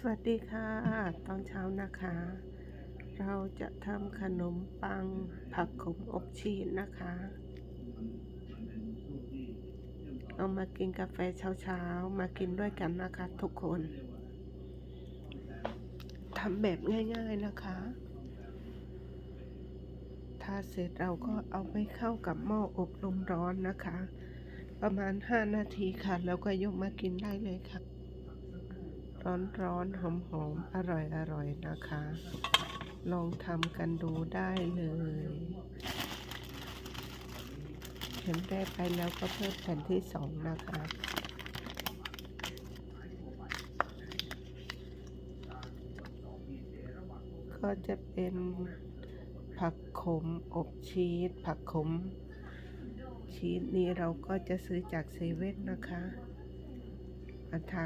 สวัสดีค่ะ ตอนเช้านะคะ เราจะทำขนมปังผักขมอบชีสนะคะ เอามากินกาแฟเช้าๆ มากินด้วยกันนะคะทุกคนทำแบบง่ายๆนะคะ ถ้าเสร็จเราก็เอาไปเข้ากับหม้ออบลมร้อนนะคะ ประมาณ 5 นาทีค่ะ แล้วก็ยกมากินได้เลยค่ะ ร้อนร้อนหอมหอมๆอร่อยอร่อยนะคะ ลองทำกันดูได้เลยแผ่นแรกไปแล้วก็เพิ่มแผ่นที่สองนะคะก็จะเป็นผักขมอบชีสผักขม ชีสนี้เราก็จะซื้อจากเซเว่นนะคะอันทา